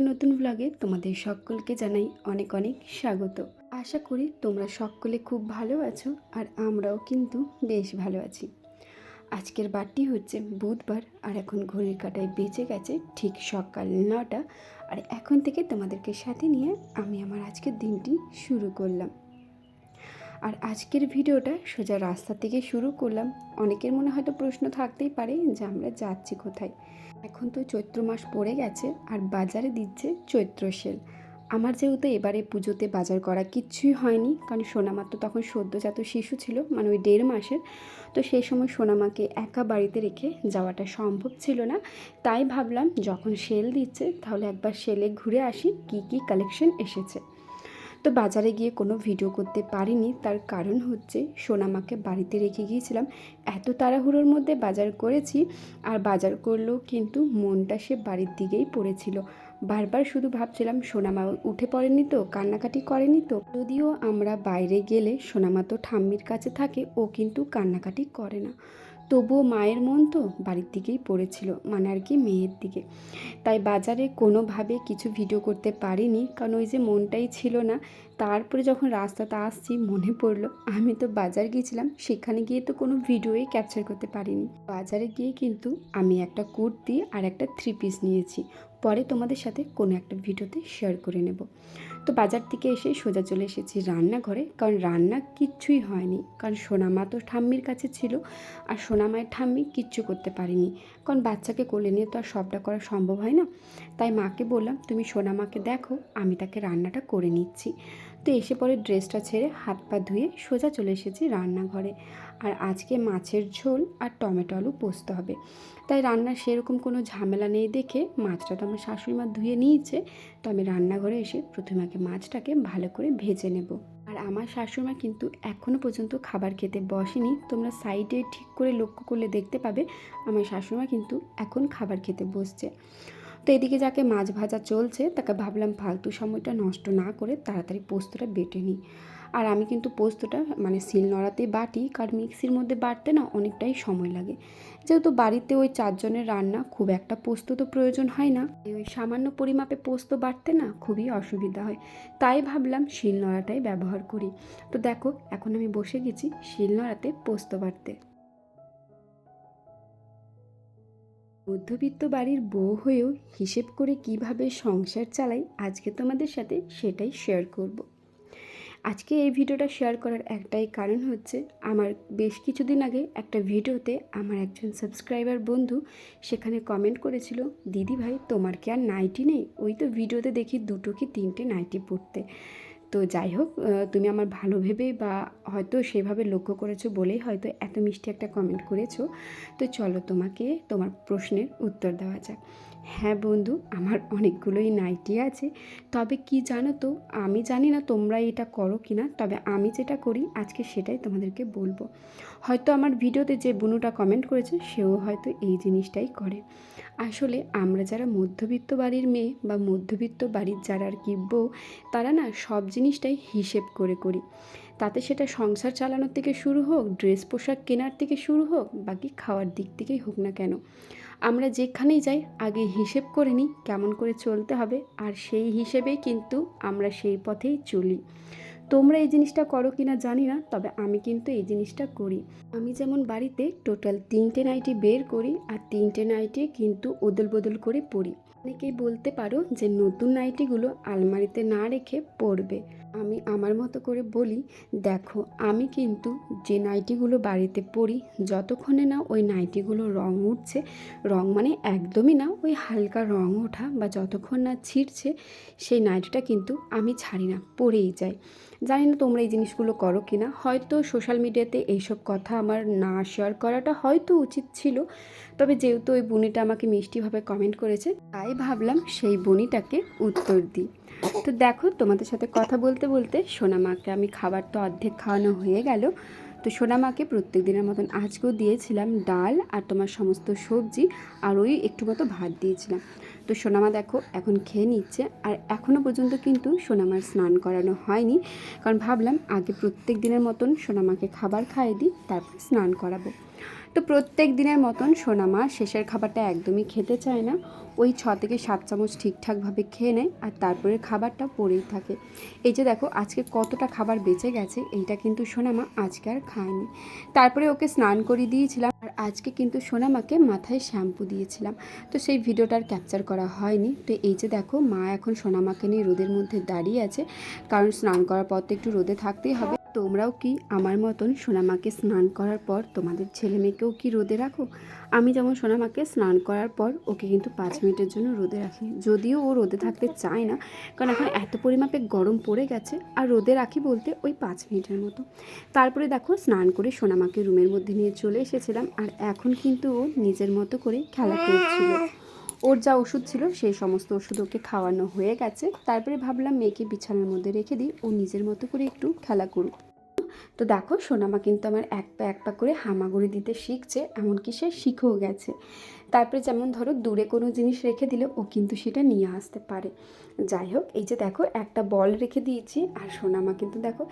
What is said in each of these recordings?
নতুন ব্লগে তোমাদের সকলকে জানাই অনেক অনেক স্বাগত। আশা করি তোমরা সকলে খুব ভালো আছো আর আমরাও কিন্তু বেশ ভালো আছি। আজকের বারটি হচ্ছে বুধবার আর এখন ঘড়ির কাটায় বেঁচে গেছে ঠিক সকাল নটা। আর এখন থেকে তোমাদেরকে সাথে নিয়ে আমি আমার আজকের দিনটি শুরু করলাম। আর আজকের ভিডিওটা সোজা রাস্তা থেকে শুরু করলাম। অনেকের মনে হয়তো প্রশ্ন থাকতেই পারে যে আমরা যাচ্ছি কোথায়? এখন তো চৈত্র মাস পড়ে গেছে আর বাজারে দিচ্ছে চৈত্র সেল। আমার যেহেতু এবারে পুজোতে বাজার করা কিচ্ছুই হয়নি, কারণ সোনামার তো তখন সদ্যজাত শিশু ছিল মানে ওই দেড় মাসের। তো সেই সময় সোনামাকে একা বাড়িতে রেখে যাওয়াটা সম্ভব ছিল না। তাই ভাবলাম যখন সেল দিচ্ছে তাহলে একবার সেলে ঘুরে আসি কি কি কালেকশন এসেছে। তো বাজারে গিয়ে কোনো ভিডিও করতে পারিনি। তার কারণ হচ্ছে সোনামাকে বাড়িতে রেখে গিয়েছিলাম। এত তাড়াহুড়োর মধ্যে বাজার করেছি আর বাজার করলেও কিন্তু মনটা সে বাড়ির দিকেই পড়েছিল। বারবার শুধু ভাবছিলাম সোনামা উঠে পড়েনি তো, কান্নাকাটি করেনি তো। যদিও আমরা বাইরে গেলে সোনামা তো ঠাম্মির কাছে থাকে, ও কিন্তু কান্নাকাটি করে না। তবুও মায়ের মন তো বাড়ির দিকেই পড়েছিল মানে আর কি মেয়ের দিকে। তাই বাজারে কোনোভাবে কিছু ভিডিও করতে পারিনি, কারণ ওই যে মনটাই ছিল না। তারপরে যখন রাস্তাতে আসছি, মনে পড়ল আমি তো বাজার গিয়েছিলাম, সেখানে গিয়ে তো কোনো ভিডিওই ক্যাপচার করতে পারিনি। বাজারে গিয়ে কিন্তু আমি একটা কুর্তি আর একটা থ্রি পিস নিয়েছি। পরে তোমাদের সাথে কোনো একটা ভিডিওতে শেয়ার করে নেব। তো বাজার থেকে এসে সোজা চলে এসেছি রান্নাঘরে, কারণ রান্না কিচ্ছুই হয়নি। কারণ সোনামা তো ঠাম্মির কাছে ছিল আর সোনামায়ের ঠাম্মি কিচ্ছু করতে পারিনি। কারণ বাচ্চাকে কোলে নিয়ে তো আর সবটা করা সম্ভব হয় না। তাই মাকে বললাম, তুমি সোনামাকে দেখো, আমি তাকে রান্নাটা করে নিচ্ছি। তো এসে পরে ড্রেসটা ছেড়ে হাত পা ধুয়ে সোজা চলে এসেছি রান্নাঘরে। আর আজকে মাছের ঝোল আর টমেটো আলু পোস্ত হবে। তাই রান্নার সেরকম কোনো ঝামেলা নেই দেখে মাছটা তো আমার শাশুড়ি মা ধুয়ে নিয়েছে, তো আমি রান্নাঘরে এসে প্রথমে আগে মাছটাকে ভালো করে ভেজে নেব। আর আমার শাশুড়িমা কিন্তু এখনও পর্যন্ত খাবার খেতে বসেনি। তোমরা সাইডে ঠিক করে লক্ষ্য করলে দেখতে পাবে, আমার শাশুড়িমা কিন্তু এখন খাবার খেতে বসছে। তো এদিকে যাকে মাছ ভাজা চলছে, তাকে ভাবলাম ফালতু সময়টা নষ্ট না করে তাড়াতাড়ি পোস্তটা বেটে নিই। আর আমি কিন্তু পোস্তটা মানে শিল নড়াতেই বাটি, কারণ মিক্সির মধ্যে বাটতে না অনেকটাই সময় লাগে। যেহেতু বাড়িতে ওই চারজনের রান্না, খুব একটা পোস্ত তো প্রয়োজন হয় না। ওই সামান্য পরিমাপে পোস্ত বাটতে না খুবই অসুবিধা হয়। তাই ভাবলাম শিল নড়াটাই ব্যবহার করি। তো দেখো, এখন আমি বসে গেছি শিল নড়াতে পোস্ত বাটতে। মধ্যবিত্ত বাড়ির বউ হয়েও হিসেব করে কীভাবে সংসার চালাই, আজকে তোমাদের সাথে সেটাই শেয়ার করব। আজকে এই ভিডিওটা শেয়ার করার একটাই কারণ হচ্ছে, আমার বেশ কিছুদিন আগে একটা ভিডিওতে আমার একজন সাবস্ক্রাইবার বন্ধু সেখানে কমেন্ট করেছিল, দিদি ভাই, তোমার কি আর নাইটি নেই ওই তো ভিডিওতে দেখি দুটো কি তিনটে নাইটি পড়তে তো যাই হোক তুমি আমার ভালো ভেবে বা হয়তো সেভাবে লক্ষ্য করেছ বলেই হয়তো এত মিষ্টি একটা কমেন্ট করেছ। তো চলো তোমাকে তোমার প্রশ্নের উত্তর দেওয়া যাক। হ্যাঁ বন্ধু, আমার অনেকগুলোই নাইটি আছে। তবে কি জানো তো, আমি জানি না তোমরা এটা করো কি না তবে আমি যেটা করি, আজকে সেটাই তোমাদেরকে বলব। হয়তো আমার ভিডিওতে যে বুনুটা কমেন্ট করেছে, সেও হয়তো এই জিনিসটাই করে। আসলে আমরা যারা মধ্যবিত্ত বাড়ির মেয়ে বা মধ্যবিত্ত বাড়ির যারা আর কি বউ, তারা না সব জিনিসটাই হিসেব করে করি। তাতে সেটা সংসার চালানোর থেকে শুরু হোক, ড্রেস পোশাক কেনার থেকে শুরু হোক, বাকি খাওয়ার দিক থেকেই হোক না কেন। আমরা যেখানেই যাই, আগে হিসেব করে নিই কেমন করে চলতে হবে, আর সেই হিসেবেই কিন্তু আমরা সেই পথেই চলি। তোমরা এই জিনিসটা করো কি না জানি না, তবে আমি কিন্তু এই জিনিসটা করি। আমি যেমন বাড়িতে টোটাল তিনটে নাইটি বের করি আর তিনটে নাইটি কিন্তু ওদল বদল করে পড়ি অনেকেই বলতে পারো যে নতুন নাইটিগুলো আলমারিতে না রেখে পরবে। আমি আমার মতো করে বলি, দেখো, আমি কিন্তু যে নাইটিগুলো বাড়িতে পরি, যতক্ষণে না ওই নাইটিগুলো রং উঠছে, রং মানে একদমই না, ওই হালকা রং ওঠা বা যতক্ষণ না ছিঁড়ছে, সেই নাইটিটা কিন্তু আমি ছাড়ি না, পরেই যাই। জানি না তোমরা এই জিনিসগুলো করো কি না হয়তো সোশ্যাল মিডিয়াতে এইসব কথা আমার না শেয়ার করাটা হয়তো উচিত ছিল, তবে যেহেতু ওই বুনিটা আমাকে মিষ্টিভাবে কমেন্ট করেছে, তাই ভাবলাম সেই বুনিটাকে উত্তর দিই। তো দেখো, তোমাদের সাথে কথা বলতে বলতে সোনামাকে আমি খাবার তো অর্ধেক খাওয়ানো হয়ে গেল। তো সোনামাকে প্রত্যেক দিনের মতন আজকেও দিয়েছিলাম ডাল আর তোমার সমস্ত সবজি আর ওই একটু মতো ভাত দিয়েছিলাম। তো সোনামা দেখো, এখন খেয়ে নিচ্ছে আর এখনও পর্যন্ত কিন্তু সোনামার স্নান করানো হয়নি। কারণ ভাবলাম আগে প্রত্যেক দিনের মতন সোনামাকে খাবার খাইয়ে দিই, তারপর স্নান করাবো। তো প্রত্যেক দিনের মতন সোনামা শেষের খাবারটা একদমই খেতে চায় না। ওই ছ থেকে সাত চামচ ঠিকঠাকভাবে খেয়ে নেয় আর তারপরে খাবারটা পড়েই থাকে। এই যে দেখো, আজকে কতটা খাবার বেঁচে গেছে, এইটা কিন্তু সোনামা আজকে আর খায়নি। তারপরে ওকে স্নান করিয়ে দিয়েছিলাম আর আজকে কিন্তু সোনামাকে মাথায় শ্যাম্পু দিয়েছিলাম। তো সেই ভিডিওটা আর ক্যাপচার করা হয়নি। তো এই যে দেখো, মা এখন সোনামাকে নিয়ে রোদের মধ্যে দাঁড়িয়ে আছে। কারণ স্নান করার পর তো একটু রোদে থাকতেই হবে। তোমরাও কি আমার মতন সোনামাকে স্নান করার পর তোমাদের ছেলে মেয়েকেও কি রোদে রাখো? আমি যেমন সোনামাকে স্নান করার পর ওকে কিন্তু পাঁচ মিনিটের জন্য রোদে রাখি। যদিও ও রোদে থাকতে চায় না, কারণ এখন এত পরিমাপে গরম পড়ে গেছে, আর রোদে রাখি বলতে ওই পাঁচ মিনিটের মতো। তারপরে দেখো স্নান করে সোনামাকে রুমের মধ্যে নিয়ে চলে এসেছিলাম, আর এখন কিন্তু ও নিজের মতো করে খেলা করছিল। ওর যা ওষুধ ছিল সেই সমস্ত ওষুধ ওকে খাওয়ানো হয়ে গেছে। তারপরে ভাবলাম মেয়েকে বিছানার মধ্যে রেখে দিই, ও নিজের মতো করে একটু খেলা করুক। তো দেখো সোনামা কিন্তু আমার এক পা এক পা করে হামাগুড়ি দিতে শিখছে, এমনকি সে শিখেও গেছে। তারপরে যেমন ধরো দূরে কোনো জিনিস রেখে দিলে ও কিন্তু সেটা নিয়ে আসতে পারে। যাই হোক, এই যে দেখো, একটা বল রেখে দিয়েছি আর সোনামা কিন্তু দেখো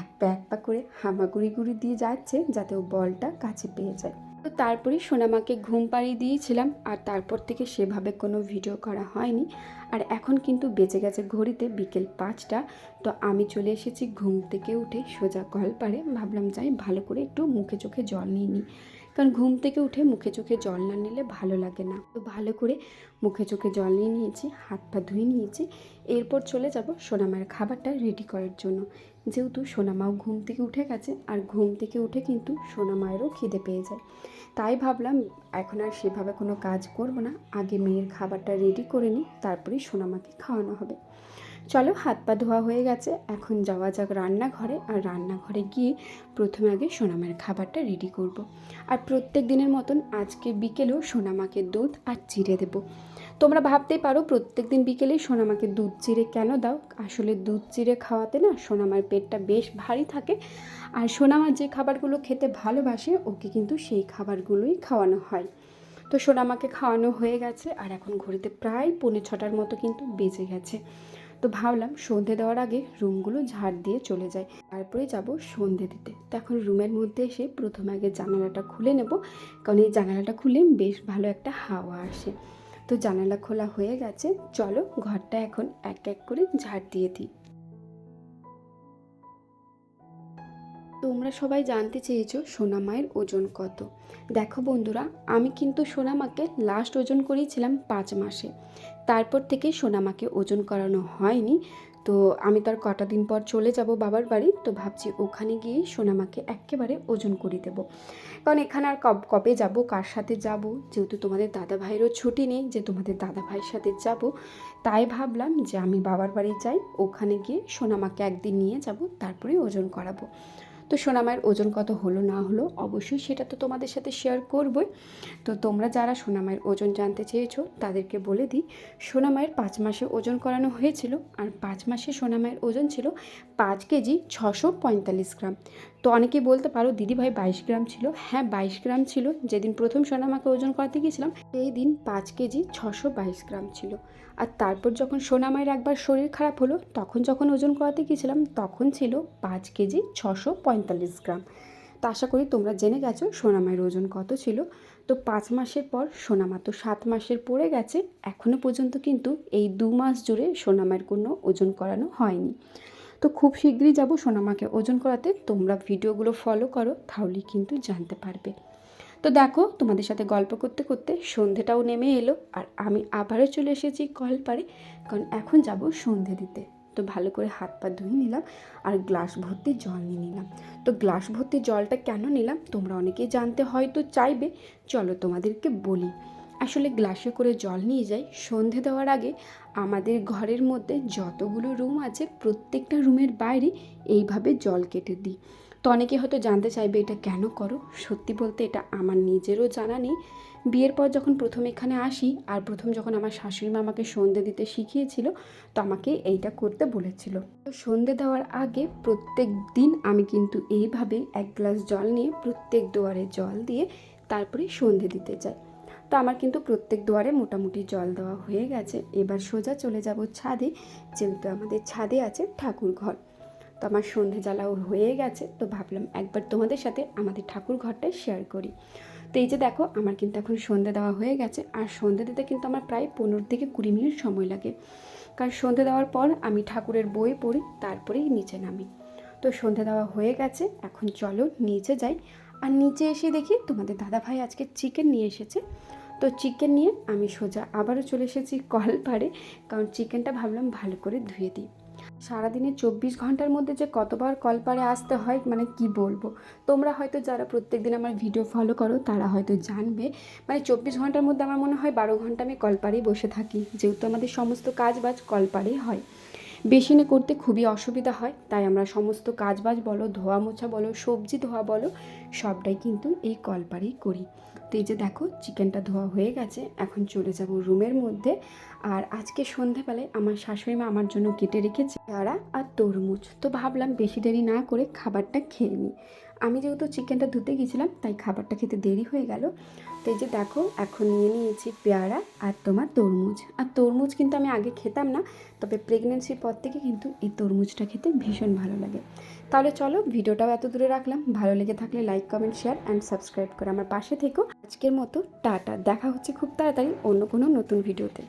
এক পা এক পা করে হামাগুড়ি গুড়ি দিয়ে যাচ্ছে যাতে ও বলটা কাছে পেয়ে যায়। তো তারপরে সোনামাকে ঘুম পাড়িয়ে দিয়েছিলাম আর তারপর থেকে সেভাবে কোনো ভিডিও করা হয়নি। আর এখন কিন্তু বেঁচে গেছে ঘড়িতে, বিকেল পাঁচটা। তো আমি চলে এসেছি ঘুম থেকে উঠে সোজা কল পারে ভাবলাম যাই ভালো করে একটু মুখে চোখে জল নিয়ে নিই। কারণ ঘুম থেকে উঠে মুখে চোখে জল না নিলে ভালো লাগে না। তো ভালো করে মুখে চোখে জল নিয়ে নিয়েছি, হাত পা ধুয়ে নিয়েছি। এরপর চলে যাব সোনামায়ের খাবারটা রেডি করার জন্য। যেহেতু সোনামাও ঘুম থেকে উঠে গেছে, আর ঘুম থেকে উঠে কিন্তু সোনামায়েরও খিদে পেয়ে যায়। তাই ভাবলাম এখন আর সেভাবে কোনো কাজ করব না। আগে মেয়ের খাবারটা রেডি করে নিই, তারপরেই সোনামাকে খাওয়ানো হবে। চলো হাত পা ধোয়া হয়ে গেছে। এখন যাওয়া যাক রান্নাঘরে আর রান্নাঘরে গিয়ে প্রথমে আগে সোনামার খাবারটা রেডি করব। আর প্রত্যেক দিনের মতন আজকে বিকেলেও সোনামাকে দুধ আর চিড়ে দেবো। তোমরা ভাবতেই পারো প্রত্যেক দিন বিকেলে সোনামাকে দুধ চিড়ে কেন দাও? আসলে দুধ চিড়ে খাওয়াতে না সোনামার পেটটা বেশ ভারী থাকে। আর সোনামার যে খাবারগুলো খেতে ভালোবাসে, ওকে কিন্তু সেই খাবারগুলোই খাওয়ানো হয়। তো সোনামাকে খাওয়ানো হয়ে গেছে আর এখন ঘড়িতে প্রায় পৌনে ছটার মতো কিন্তু বেজে গেছে। তো ভাবলাম সন্ধে দেওয়ার আগে রুমগুলো ঝাড় দিয়ে চলে যায় তারপরে যাব সন্ধে দিতে। তো এখন রুমের মধ্যে এসে প্রথমে আগে জানালাটা খুলে নেব। কারণ এই জানালাটা খুলে বেশ ভালো একটা হাওয়া আসে। তো জানালা খোলা হয়ে গেছে। চলো ঘরটা এখন এক এক করে ঝাড় দিয়ে দিই। তোমরা সবাই জানতে চেয়েছো সোনা মায়ের ওজন কত। দেখো বন্ধুরা, আমি কিন্তু সোনামাকে লাস্ট ওজন করিয়েছিলাম পাঁচ মাসে। তারপর থেকে সোনামাকে ওজন করানো হয়নি। তো আমি তার কটা দিন পর চলে যাব বাবার বাড়ি, তো ভাবছি ওখানে গিয়ে সোনামাকে একেবারে ওজন করে দেবো। কারণ এখানে আর কব, কবে যাব, কার সাথে যাব? যেহেতু তোমাদের দাদা ভাইয়েরও ছুটি নেই, যে তোমাদের দাদা ভাইয়ের সাথে যাব, তাই ভাবলাম যে আমি বাবার বাড়ি যাই, ওখানে গিয়ে সোনামাকে একদিন নিয়ে যাব, তারপরে ওজন করাবো। তো সোনামায়ের ওজন কত হলো, না হলো, অবশ্যই সেটা তো তোমাদের সাথে শেয়ার করবই। তো তোমরা যারা সোনামায়ের ওজন জানতে চেয়েছো, তাদেরকে বলে দিই সোনামায়ের পাঁচ মাসে ওজন করানো হয়েছিল, আর পাঁচ মাসে সোনামায়ের ওজন ছিল পাঁচ কেজি ছশো পঁয়তাল্লিশ গ্রাম। তো অনেকেই বলতে পারো, দিদি ভাই বাইশ গ্রাম ছিল। হ্যাঁ বাইশ গ্রাম ছিল। যেদিন প্রথম সোনামাকে ওজন করাতে গিয়েছিলাম, সেই দিন পাঁচ কেজি ছশো বাইশ গ্রাম ছিল। আর তারপর যখন সোনামায়ের একবার শরীর খারাপ হলো, তখন যখন ওজন করাতে গিয়েছিলাম, তখন ছিল পাঁচ কেজি ছশো পঁয়তাল্লিশ গ্রাম। তো আশা করি তোমরা জেনে গেছো সোনামায়ের ওজন কত ছিল। তো পাঁচ মাসের পর সোনামা তো সাত মাসের পড়ে গেছে। এখনও পর্যন্ত কিন্তু এই দু মাস জুড়ে সোনামায়ের কোনো ওজন করানো হয়নি। তো খুব শীঘ্রই যাব সোনামাকে। ওজন করাতে তোমরা ভিডিওগুলো ফলো করো, তাহলেই কিন্তু জানতে পারবে। তো দেখো, তোমাদের সাথে গল্প করতে করতে সন্ধেটাও নেমে এলো আর আমি আবারও চলে এসেছি কল পারে কারণ এখন যাব সন্ধে দিতে। তো ভালো করে হাত পা ধুয়ে নিলাম আর গ্লাস ভর্তি জল নিয়ে নিলাম। তো গ্লাস ভর্তি জলটা কেন নিলাম, তোমরা অনেকেই জানতে হয়তো চাইবে। চলো তোমাদেরকে বলি। আসলে গ্লাসে করে জল নিয়ে যাই। সন্ধে দেওয়ার আগে আমাদের ঘরের মধ্যে যতগুলো রুম আছে প্রত্যেকটা রুমের বাইরে এইভাবে জল কেটে দিই। তো অনেকে হয়তো জানতে চাইবে, এটা কেন করো? সত্যি বলতে এটা আমার নিজেরও জানা নেই। বিয়ের পর যখন প্রথম এখানে আসি আর প্রথম যখন আমার শাশুড়ি মা আমাকে সন্ধে দিতে শিখিয়েছিল, তো আমাকে এইটা করতে বলেছিল। তো সন্ধে দেওয়ার আগে প্রত্যেক দিন আমি কিন্তু এইভাবে এক গ্লাস জল নিয়ে প্রত্যেক দুয়ারে জল দিয়ে তারপরে সন্ধে দিতে যাই। তো আমার কিন্তু প্রত্যেক দুয়ারে মোটামুটি জল দেওয়া হয়ে গেছে। এবার সোজা চলে যাব ছাদে, যেহেতু আমাদের ছাদে আছে ঠাকুর ঘর। তো আমার সন্ধে জ্বালাও হয়ে গেছে, তো ভাবলাম একবার তোমাদের সাথে আমাদের ঠাকুর ঘরটাই শেয়ার করি। তো এই যে দেখো, আমার কিন্তু এখন সন্ধে দেওয়া হয়ে গেছে, আর সন্ধে দিতে কিন্তু আমার প্রায় পনেরো থেকে কুড়ি মিনিট সময় লাগে। কারণ সন্ধে দেওয়ার পর আমি ঠাকুরের বই পড়ি, তারপরেই নিচে নামি। তো সন্ধে দেওয়া হয়ে গেছে, এখন চলো নিচে যাই। আর নিচে এসে দেখি তোমাদের দাদাভাই আজকে চিকেন নিয়ে এসেছে। তো চিকেন নিয়ে আমি সোজা আবারও চলে এসেছি কল পাড়ে কারণ চিকেনটা ভাবলাম ভালো করে ধুয়ে দিই। সারাদিনে চব্বিশ ঘণ্টার মধ্যে যে কতবার কলপারে আসতে হয় মানে কি বলব? তোমরা হয়তো যারা প্রত্যেক দিন আমার ভিডিও ফলো করো, তারা হয়তো জানবে। মানে চব্বিশ ঘণ্টার মধ্যে আমার মনে হয় বারো ঘণ্টা আমি কলপারেই বসে থাকি, যেহেতু আমাদের সমস্ত কাজ বাজ কলপারেই হয়। বেসিনে করতে খুবই অসুবিধা হয়, তাই আমরা সমস্ত কাজবাজ বলো, ধোয়া মোছা বলো, সবজি ধোয়া বলো, সবটাই কিন্তু এই কলপারেই করি। তো এই যে দেখো, চিকেনটা ধোয়া হয়ে গেছে, এখন চলে যাব রুমের মধ্যে। আর আজকে সন্ধেবেলায় আমার শাশুড়ি মা আমার জন্য কেটে রেখেছে পেয়ারা আর তরমুজ। তো ভাবলাম বেশি দেরি না করে খাবারটা খেয়ে নিই। আমি যেহেতু চিকেনটা ধুতে গিয়েছিলাম তাই খাবারটা খেতে দেরি হয়ে গেল। তো এই যে দেখো, এখন নিয়ে নিয়েছি পেয়ারা আর তোমার তরমুজ। আর তরমুজ কিন্তু আমি আগে খেতাম না, তবে প্রেগনেন্সির পর থেকে কিন্তু এই তরমুজটা খেতে ভীষণ ভালো লাগে। তাহলে চলো ভিডিওটাও এত দূরে রাখলাম। ভালো লেগে থাকলে like comment share and subscribe করে আমার পাশে থেকো। আজকের মতো টাটা। দেখা হচ্ছে খুব তাড়াতাড়ি অন্য কোনো নতুন ভিডিওতে।